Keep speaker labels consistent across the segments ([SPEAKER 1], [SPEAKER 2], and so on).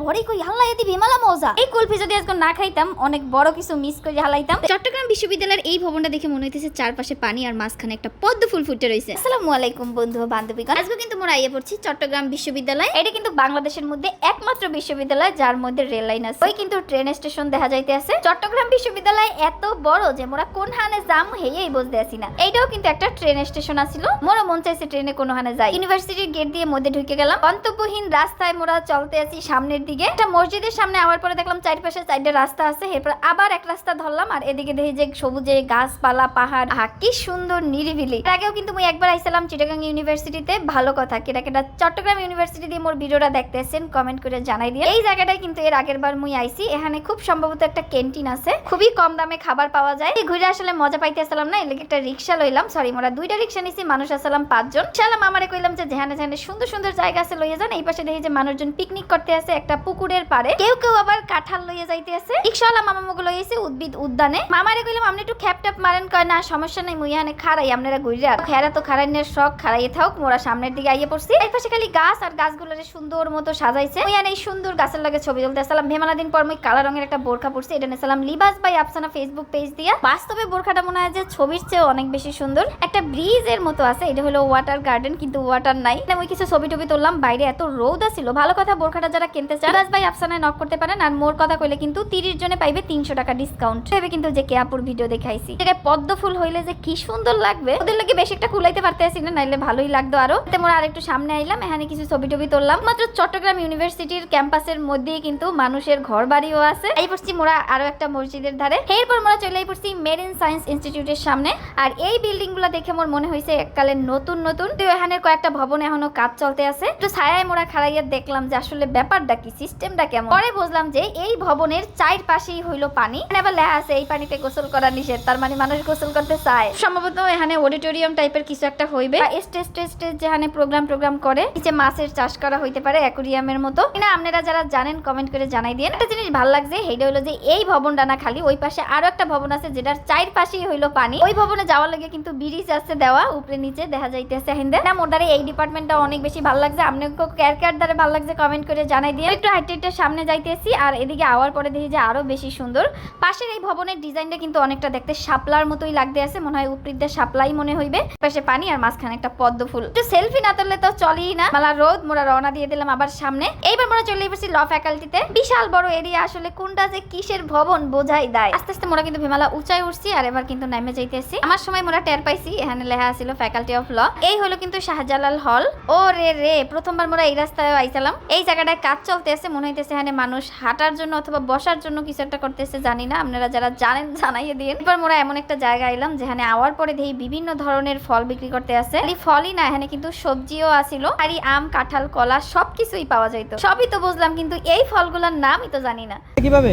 [SPEAKER 1] পরে কই আল্লাহ এদি বিমালা মজা। এই কুলফি যদি আজকে না খাইতাম অনেক বড় কিছু মিস করে হালাইতাম। চট্টগ্রাম বিশ্ববিদ্যালয়ের এই ভবনটা দেখে মনে হইতেছে চারপাশে পানি আর মাঝখানে একটা পদ্ম ফুল ফুটে রয়েছে আসসালামু আলাইকুম বন্ধু বান্ধবীগণ। আজকে কিন্তু মোরা আইয়ে পড়ছি চট্টগ্রাম বিশ্ববিদ্যালয়। এটা কিন্তু বাংলাদেশের মধ্যে একমাত্র বিশ্ববিদ্যালয় যার মধ্যে রেল লাইন আছে। ওই কিন্তু ট্রেন স্টেশন দেখা যাইতে আছে চট্টগ্রাম বিশ্ববিদ্যালয় এত বড় যে মোরা কোন হানে যাম হেয়েই বুঝতে আসি না। এইটাও কিন্তু একটা ট্রেন স্টেশন আছিল। মোরা মন চাইছে ট্রেনে কোনো হানে যাই। ইউনিভার্সিটির গেট দিয়ে মধ্যে ঢুকে গেলাম। গন্তব্যহীন রাস্তায় মোরা চলতে আছি সামনের দিকে। একটা মসজিদের সামনে আবার পরে দেখলাম চারপাশে চারটে রাস্তা আছে, এরপর আবার এক রাস্তা ধরলাম, আর এদিকে দেখি যে সবুজে গাছপালা, পাহাড়। আহা, কি সুন্দর নিরিবিলি। এর আগেও কিন্তু মুই একবার আইছিলাম চিটাগাং ইউনিভার্সিটিতে, ভালো কথা কেটা কেটা চট্টগ্রাম ইউনিভার্সিটি দিয়ে মোর ভিডিওটা দেখতেছেন, কমেন্ট করে জানাই দিয়ে এই জায়গাটায় কিন্তু এর আগের বার মুই আইছি, এখানে খুব সম্ভবত একটা ক্যান্টিন আছে, খুবই কম দামে খাবার পাওয়া যায়। ঘুরে আসলে মজা পাইতে আসলাম না এলাকা একটা রিক্সা লইলাম সরি মোরা দুইটা রিক্সা নিছি, মানুষ আসলাম পাঁচজন। সালাম আমারে কইলাম যে যেখানে যেখানে সুন্দর সুন্দর জায়গা আছে, লইয়া যান। এই পাশে দেখি যে মানুষজন পিকনিক করতে আছে একটা পুকুরের পারে কেউ কেউ আবার কাঁঠাল লইয়া যাইতে আছে। রিক্সাওয়ালা মামা মগো লইয়েছে উদ্ভিদ উদ্যানে। মামারে কইলাম, আপনি একটু খ্যাপ ট্যাপ মারেন, কয়, না, সমস্যা নাই, মুই এখানে খাড়াই, আপনারা ঘুরিয়া খেরা তো খাড়াইনের শখ, খাড়াইয়ে থাক মোরা সামনের দিকে আইয়ে পড়ছি। এই পাশে খালি গাছ আর গাছগুলোরে সুন্দর মতো সাজাইছে। মুই এই সুন্দর গাছের লাগে ছবি তুলতে আসলাম। ভেমালা দিন পর মুই কালা রঙের একটা বোরখা পড়ছি এটা নিয়েছিলাম Libas by Afsana Facebook page দিয়া। বাস্তবে বোরখাটা মনে হয় যে ছবির চেয়ে অনেক বেশি সুন্দর। একটা ব্রিজের মতো আছে, এটা হলো ওয়াটার গার্ডেন কিন্তু ওয়াটার নাই। আমি কিছু ছবি টবি তুললাম, বাইরে এত রোদ ছিল ভালো কথা, বোরখাটা যারা কিনতে চান লিবাস বাই আফসানায় নক করতে পারেন আর মোর কথা কইলে কিন্তু তিরিশ জনে পাইবে তিনশো টাকা ডিসকাউন্ট ভেবে কিন্তু যে কেয়াপুর ভিডিও দেখাইছি। পদ্ম ফুল হইলে যে কি সুন্দর লাগবে। ওদের লাগে বেশি একটা কুলাইতে পারতেছি না, নাইলে ভালোই লাগতো আরও। তাতে মোরা আরেকটু সামনে আইলাম, এখানে কিছু ছবি টবি তুললাম। মাত্র চট্টগ্রাম ইউনিভার্সিটির ক্যাম্পাসের মধ্যেই কিন্তু মানুষের ঘর বাড়িও আছে। এই পড়ছি মোরা আরও একটা মসজিদের ধারে। এরপর মোরা চলে পড়ছি মেরিন সায়েন্স ইনস্টিটিউটের সামনে। আর এই বিল্ডিংগুলো দেখে মোর মনে হয়েছে এককালে নতুন নতুন। তো এখানে কয়েকটা ভবন এখনও কাজ চলতে আছে। একটু ছায়ায় মোরা খাড়াইয়া দেখলাম যে আসলে ব্যাপারটা কি সিস্টেমটা কেমন? পরে বুঝলাম যে এই ভবনের চার পাশেই হইল পানি। আবার লেখা আছে এই পানিতে গোসল করা নিষেধ। তার মানে মানুষ গোসল করতে চায়। সম্ভবত এখানে অডিটোরিয়াম টাইপের কিছু একটা হইবে। বা স্টেজ স্টেজ স্টেজ যেখানে প্রোগ্রাম প্রোগ্রাম করে নিচে মাছের চাষ করা হইতে পারে অ্যাকুরিয়ামের মতো। না আপনারা যারা জানেন কমেন্ট করে জানাই দিয়ে একটা জিনিস ভালো লাগছে সেইটা হলো যে এই ভবনটা না খালি ওই পাশে আরও একটা ভবন আছে যেটার চার পাশেই হইল পানি। ওই ভবনে যাওয়ার লাগে কিন্তু ব্রিজ আছে দেওয়া উপরে নিচে দেখা যাইতেছে হিন্দে না মোটারে এই ডিপার্টমেন্টটা অনেক বেশি ভালো লাগছে। আপনাকে কেয়ার কেয়ার দ্বারা ভালো লাগছে কমেন্ট করে জানাই দিয়ে একটু হাইটে হাইটে সামনে যাইতেছি, আর এদিকে আওয়ার পরে দেখি যে আরও বেশি সুন্দর। পাশের এই ভবনের ডিজাইনটা কিন্তু অনেকটা দেখতে শাপলার মতোই লাগতে আছে, মনে হয় উপরিতে শাপলাই মনে হইবে। পাশে পানি আর মাঝখানে একটা পদ্ম ফুল। একটু সেলফি না তুললে তো চলেই না। মালা রোদ, মোরা রওনা দিয়ে দিলাম আবার সামনে। এইবার মোরা চলে এসেছি ল ফ্যাকাল্টিতে বিশাল বড় এরিয়া আসলে কোনটা যে কিসের ভবন বোঝাই দেয় আস্তে আস্তে মোরা কিন্তু ভেমালা উঁচাই উঠছি আর এবার কিন্তু নামে যাইতেছি। আমার সময় মোরা টের পাইছি, এখানে লেখা ছিল ফ্যাকাল্টি অফ ল এই হলো কিন্তু শাহজালাল হল ও রে রে প্রথমবার মোরা এই রাস্তায় আইছিলাম। এই জায়গাটায় কাজ চলতে আছে মনে হইতেছে এখানে মানুষ হাঁটার জন্য অথবা বসার জন্য কিছু একটা করতেছে জানি না। আপনারা যারা জানেন জানাইয়ে দিন। এবার মোরা এমন একটা জায়গা আইলাম যেখানে আওয়ার পরে দেখি বিভিন্ন ধরনের ফল বিক্রি করতে আছে খালি ফলই না এখানে কিন্তু সবজিও আসিল আর এই আম কাঁঠাল কলা সবকিছুই পাওয়া যাইতো। সবই তো বুঝলাম কিন্তু এই ফলগুলোর নামই তো জানি না।
[SPEAKER 2] কীভাবে?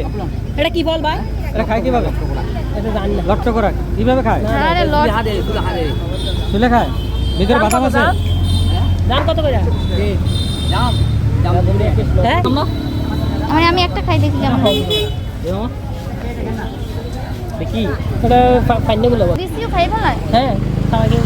[SPEAKER 3] এটা কি ফল ভাই?
[SPEAKER 2] এটা খায় কীভাবে?
[SPEAKER 3] এটা জানি না।
[SPEAKER 2] লট্ট করা। কীভাবে খায়?
[SPEAKER 1] আরে লট
[SPEAKER 2] তুলে খায়? ভিতরে বাদাম আছে?
[SPEAKER 3] দাম? কত করে? হ্যাঁ?
[SPEAKER 1] আমি আমি একটা খাই দেখি কেমন
[SPEAKER 2] দেখি।
[SPEAKER 3] ওটা ফাইনে গুলো
[SPEAKER 1] বেশিও খাই ভালো
[SPEAKER 3] হ্যাঁ খাওয়া কি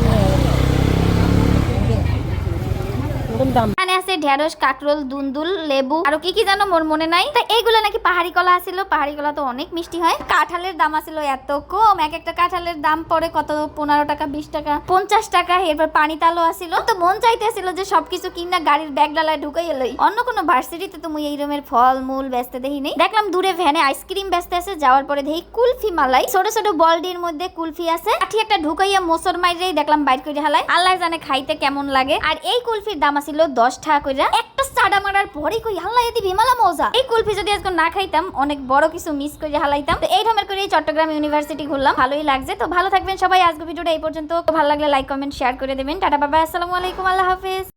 [SPEAKER 3] ওরকম দাম।
[SPEAKER 1] আছে, ঢেঁড়স, কাকরোল, দুন্দুল, লেবু, আর কি কি জানো মোর মনে নাই? তা এইগুলো নাকি পাহাড়ি কলা আছিল, পাহাড়ি কলা তো অনেক মিষ্টি হয়। কাঁঠালের দাম আছিল এত কম, এক একটা কাঁঠালের দাম পড়ে কত? পনেরো টাকা, বিশ টাকা, পঞ্চাশ টাকা, এরপর পানি তালো আসিল তো মন চাইতেছিল যে সবকিছু কিনা গাড়ির ব্যাগ ডালায় ঢুকাই এলোই অন্য কোনো ভার্সিটিতে তো মুই এই রকমের ফল, মূল বেচতে দেখি নেই। দেখলাম দূরে ভ্যানে আইসক্রিম বেচতে আছে, যাওয়ার পরে দেখি কুলফি মালাই। ছোট ছোট বলডির মধ্যে কুলফি আছে। কাঠি একটা ঢুকাইয়া মোসর মাইরেই দেখলাম বাইর করে হালাই আল্লাহ জানে খাইতে কেমন লাগে। আর এই কুলফির দাম আছিল দশ টাকা কইরা, একটা সাডা মারার পরে কই আল্লাহ এদি বিমালা মজা। এই কুলফি যদি আজকে না খাইতাম, অনেক বড় কিছু মিস করে হালাইতাম। তো এই ধরনের করে চট্টগ্রাম ইউনিভার্সিটি ঘুরলাম, ভালোই লাগছে। তো ভালো থাকবেন সবাই আজকে ভিডিওটা এই পর্যন্ত। ভালো লাগলে লাইক কমেন্ট শেয়ার করে দেবেন। টাটা, বাবা, আসসালামু আলাইকুম, আল্লাহ হাফেজ।